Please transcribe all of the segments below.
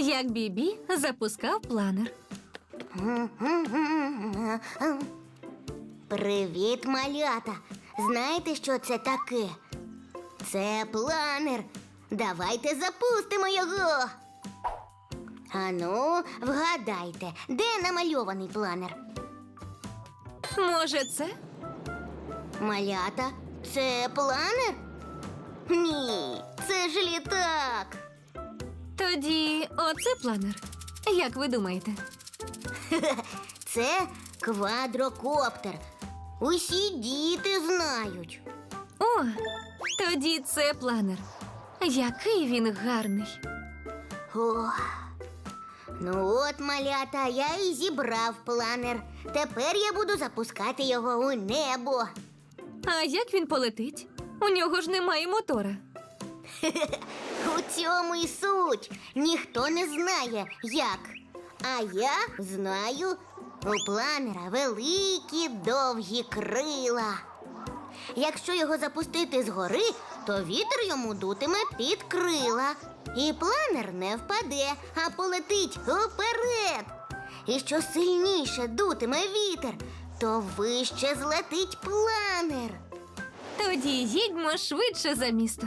як Бібі запускав планер. Привіт, малята! Знаєте, що це таке? Це планер. Давайте запустимо його. Ану, вгадайте, де намальований планер? Може, це? Малята, це планер? Ні, це ж літак. Тоді оце планер. Як ви думаєте? Це квадрокоптер. Усі діти знають. О, тоді це планер. Який він гарний. О, ну от, малята, я і зібрав планер. Тепер я буду запускати його у небо. А як він полетить? У нього ж немає мотора. У цьому і суть. Ніхто не знає, як. А я знаю, у планера великі довгі крила. Якщо його запустити згори, то вітер йому дутиме під крила. І планер не впаде, а полетить уперед. І що сильніше дутиме вітер, то вище злетить планер. Тоді їдьмо швидше за місто.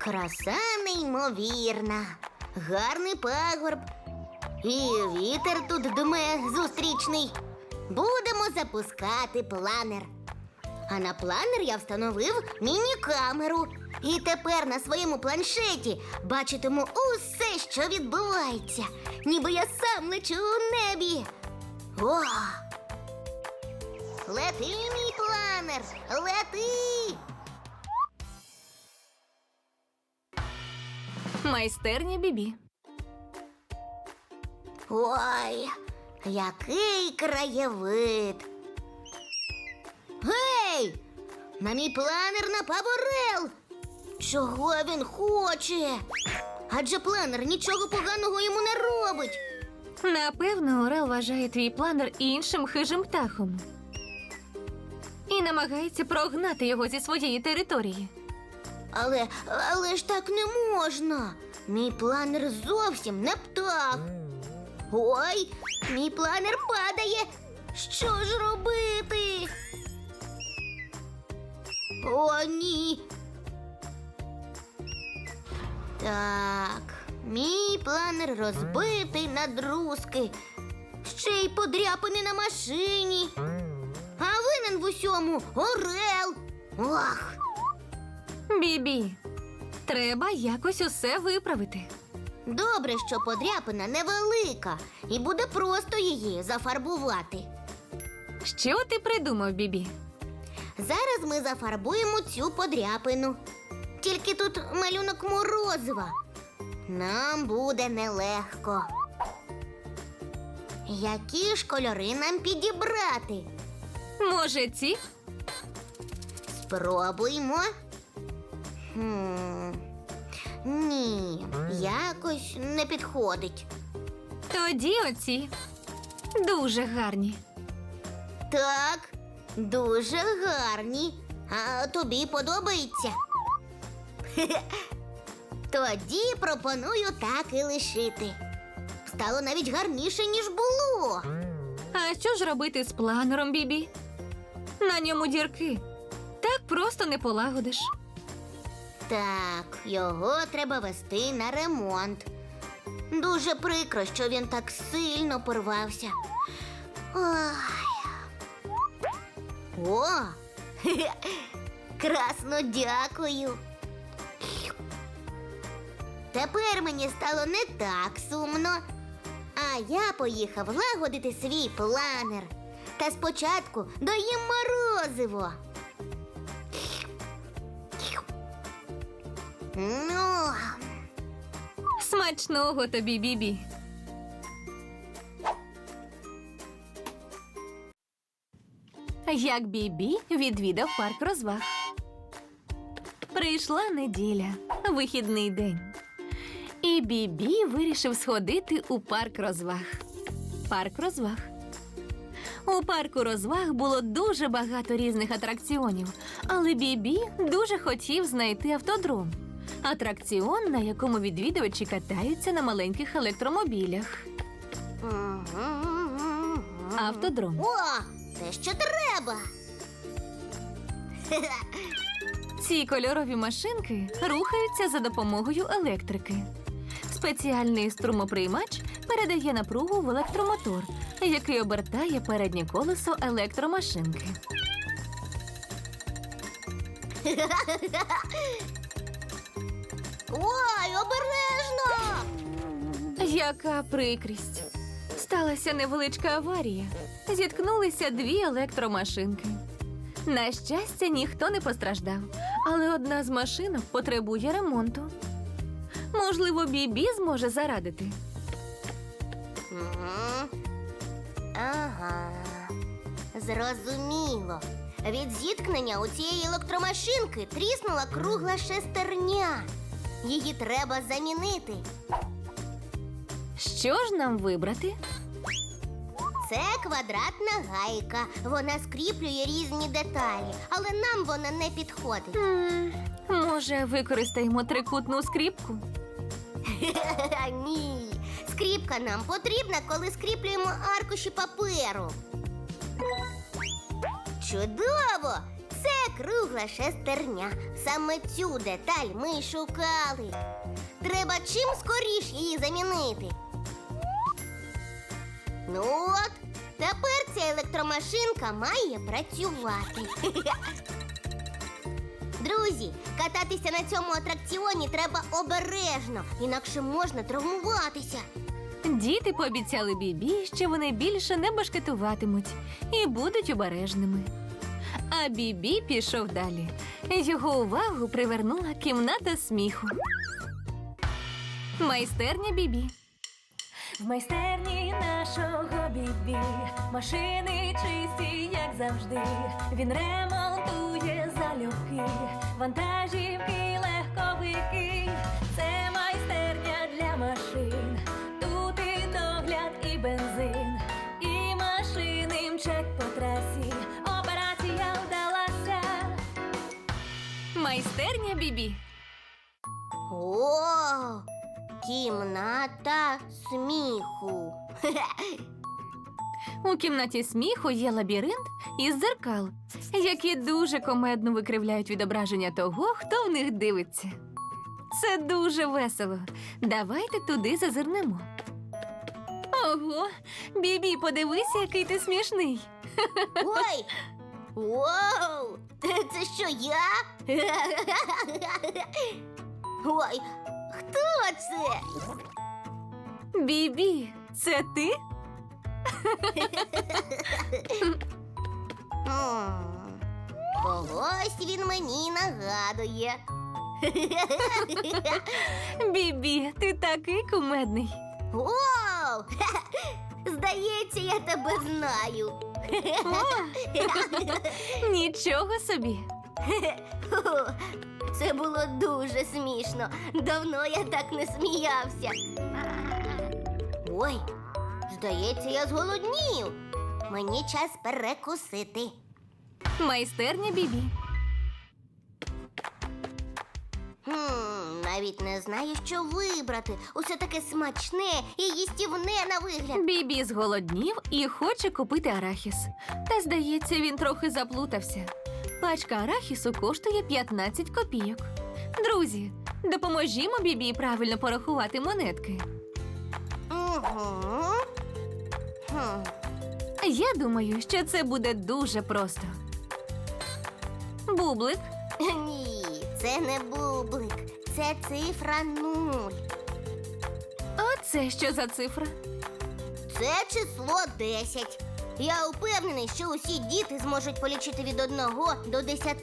Краса неймовірна, гарний пагорб. І вітер тут дме зустрічний. Будемо запускати планер. А на планер я встановив міні-камеру. І тепер на своєму планшеті бачитиму усе, що відбувається, ніби я сам лечу у небі. О! Лети, мій планер! Лети! Майстерня Бібі. Ой, який краєвид. Гей! На мій планер напав орел. Чого він хоче? Адже планер нічого поганого йому не робить. Напевно, Орел вважає твій планер іншим хижим птахом. І намагається прогнати його зі своєї території. Але, але ж так не можна. Мій планер зовсім не птах. Ой, мій планер падає. Що ж робити? О, ні. Так, мій планер розбитий на друзки. Ще й подряпаний на машині. А винен в усьому орел. Ох. Бібі, треба якось усе виправити. Добре, що подряпина невелика, і буде просто її зафарбувати. Що ти придумав, Бібі? Зараз ми зафарбуємо цю подряпину. Тільки тут малюнок морозива. Нам буде нелегко. Які ж кольори нам підібрати? Може, ці? Спробуймо. Хм. Ні, якось не підходить. Тоді оці. Дуже гарні. Так, дуже гарні. А тобі подобається? Тоді пропоную так і лишити. Стало навіть гарніше, ніж було. А що ж робити з планером, Бібі? На ньому дірки. Так просто не полагодиш. Так, його треба вести на ремонт. Дуже прикро, що він так сильно порвався. Ой. О! Красно дякую. Тепер мені стало не так сумно. А я поїхав лагодити свій планер. Та спочатку доїм морозиво. Ну, Смачного тобі, Бібі. Як Бібі відвідав парк розваг. Прийшла неділя, вихідний день. І Бібі вирішив сходити у парк розваг. Парк розваг. У парку розваг було дуже багато різних атракціонів, але Бібі дуже хотів знайти автодром. Атракціон, на якому відвідувачі катаються на маленьких електромобілях. Автодром. О, те, що треба. Ці кольорові машинки рухаються за допомогою електрики. Спеціальний струмоприймач передає напругу в електромотор, який обертає переднє колесо електромашинки. Ой, обережно! Яка прикрість! Сталася невеличка аварія. Зіткнулися дві електромашинки. На щастя, ніхто не постраждав, але одна з машинок потребує ремонту. Можливо, Бібі зможе зарадити. Мгм. Ага. Зрозуміло. Від зіткнення у цієї електромашинки тріснула кругла шестерня. Її треба замінити. Що ж нам вибрати? Це квадратна гайка. Вона скріплює різні деталі, але нам вона не підходить. М, Може, використаємо трикутну скріпку? Ні. Скріпка нам потрібна, коли скріплюємо аркуші паперу. Чудово! Це кругла шестерня. Саме цю деталь ми й шукали. Треба чим скоріш її замінити. Ну от, тепер ця електромашинка має працювати. Друзі, кататися на цьому атракціоні треба обережно, інакше можна травмуватися. Діти пообіцяли Бібі, що вони більше не башкетуватимуть і будуть обережними. А Бібі пішов далі. Його увагу привернула кімната сміху. Майстерня Бібі. В майстерні нашого бібі машини чисті, як завжди. Він ремонтує залюбки, вантажівки, кімната сміху. У кімнаті сміху є лабіринт із дзеркал, які дуже комедно викривляють відображення того, хто в них дивиться. Це дуже весело. Давайте туди зазирнемо. Ого, Бібі, подивися, який ти смішний. Ой! Воу! Це що я? Ой, хто це? Бібі, це ти? М, Когось він мені нагадує. Бібі, ти такий кумедний. Воу! Здається, я тебе знаю. Нічого собі. Це було дуже смішно. Давно я так не сміявся. Ой, здається, я зголоднів. Мені час перекусити. Майстерня Бібі. Хм, навіть не знаю, що вибрати. Усе таке смачне і їстівне на вигляд. Бібі зголоднів і хоче купити арахіс. Та здається, він трохи заплутався. Пачка арахісу коштує 15 копійок. Друзі, допоможімо Бібі правильно порахувати монетки. Угу. Хм. Я думаю, що це буде дуже просто. Бублик, Ні, це не бублик, це цифра нуль. а це що за цифра? Це число 10. Я впевнений, що усі діти зможуть полічити від 1 до 10.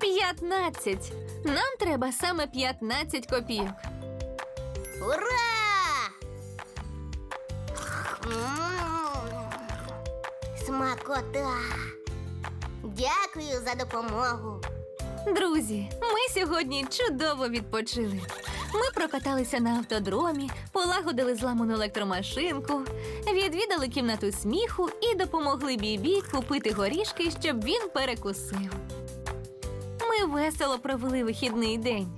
15. Нам треба саме 15 копійок. Ура! Смакота! Дякую за допомогу. Друзі, ми сьогодні чудово відпочили. Ми прокаталися на автодромі, полагодили зламану електромашинку, відвідали кімнату сміху і допомогли Бібі купити горішки, щоб він перекусив. Ми весело провели вихідний день.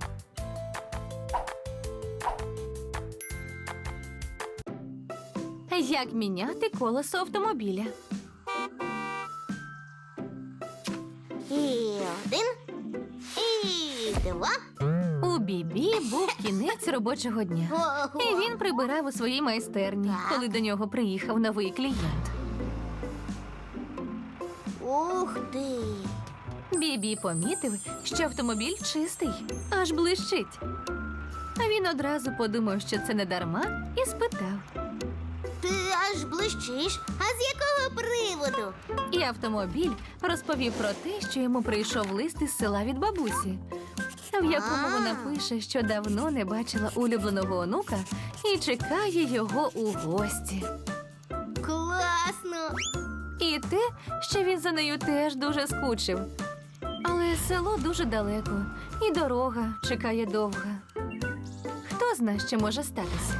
Як міняти колесо автомобіля? І один, і два. Бібі був кінець робочого дня. І він прибирав у своїй майстерні, коли до нього приїхав новий клієнт. Ух ти! Бібі помітив, що автомобіль чистий, аж блищить. А він одразу подумав, що це не дарма, і спитав. Ти аж блищиш. А з якого приводу? І автомобіль розповів про те, що йому прийшов лист із села від бабусі, в якому вона пише, що давно не бачила улюбленого онука і чекає його у гості. Класно! І те, що він за нею теж дуже скучив. Але село дуже далеко, і дорога чекає довга. Хто зна, що може статися?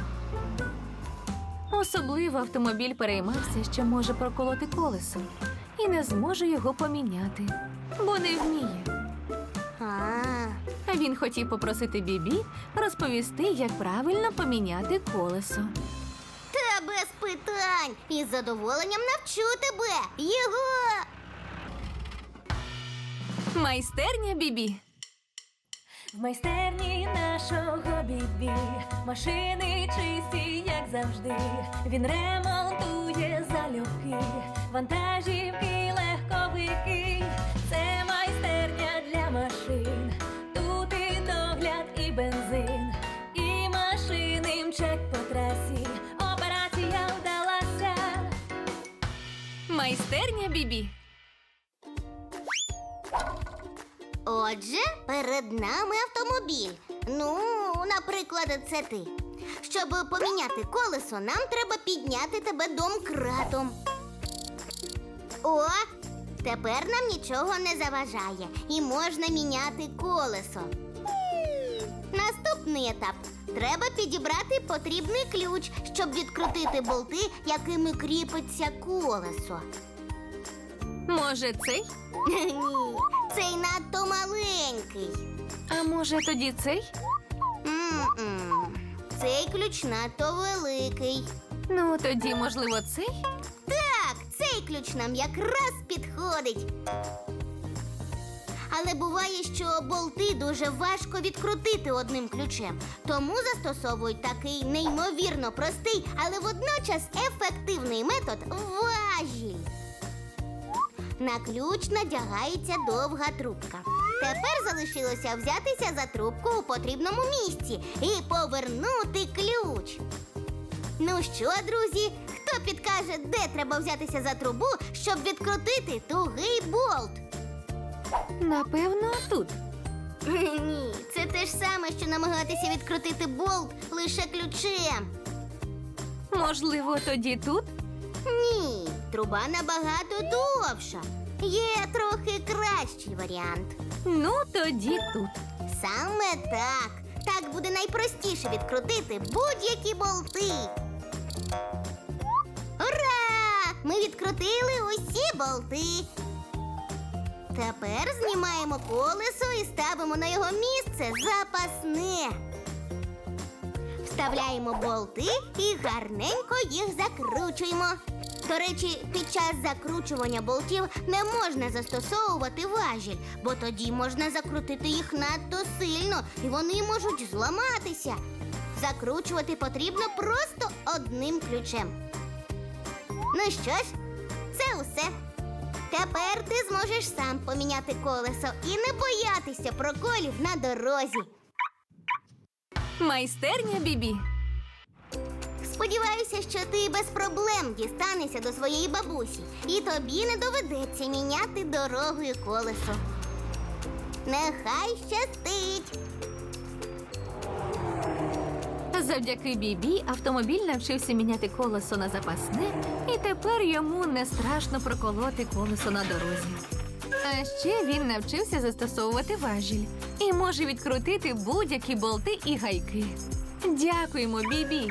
Особливо автомобіль переймався, що може проколоти колесо, і не зможе його поміняти, бо не вміє. Він хотів попросити Бібі розповісти, як правильно поміняти колесо. та без питань. Із задоволенням навчу тебе. Його! Майстерня Бібі. В майстерні нашого бібі машини чисті, як завжди. Він ремонтує залюбки, вантажівки, легковики. Це майстерня для машин. Бібі. Отже, перед нами автомобіль. Ну, наприклад, це ти. Щоб поміняти колесо, нам треба підняти тебе домкратом. О, тепер нам нічого не заважає і можна міняти колесо. Наступний етап. Треба підібрати потрібний ключ, щоб відкрутити болти, якими кріпиться колесо. Може, цей? Ні, цей надто маленький. А може тоді цей? М-м. Цей ключ надто великий. Ну, тоді, можливо, цей? Так, цей ключ нам якраз підходить. Але буває, що болти дуже важко відкрутити одним ключем. Тому застосовують такий неймовірно простий, але водночас ефективний метод важіль. На ключ надягається довга трубка. Тепер залишилося взятися за трубку у потрібному місці і повернути ключ. Ну що, друзі, хто підкаже, де треба взятися за трубу, щоб відкрутити тугий болт? Напевно, тут. Ні, це те ж саме, що намагатися відкрутити болт лише ключем. Можливо, тоді тут? Ні, труба набагато довша. Є трохи кращий варіант. Ну, тоді тут. Саме так. Так буде найпростіше відкрутити будь-які болти. Ура! Ми відкрутили усі болти. Тепер знімаємо колесо і ставимо на його місце запасне. Вставляємо болти і гарненько їх закручуємо. До речі, під час закручування болтів не можна застосовувати важіль, бо тоді можна закрутити їх надто сильно і вони можуть зламатися. Закручувати потрібно просто одним ключем. Ну що ж, це усе. Тепер ти зможеш сам поміняти колесо і не боятися проколів на дорозі. Майстерня Бібі. Сподіваюся, що ти без проблем дістанешся до своєї бабусі, і тобі не доведеться міняти дорогою колесо. Нехай щастить. Завдяки Бібі автомобіль навчився міняти колесо на запасне, і тепер йому не страшно проколоти колесо на дорозі. А ще він навчився застосовувати важіль і може відкрутити будь-які болти і гайки. Дякуємо, Бібі!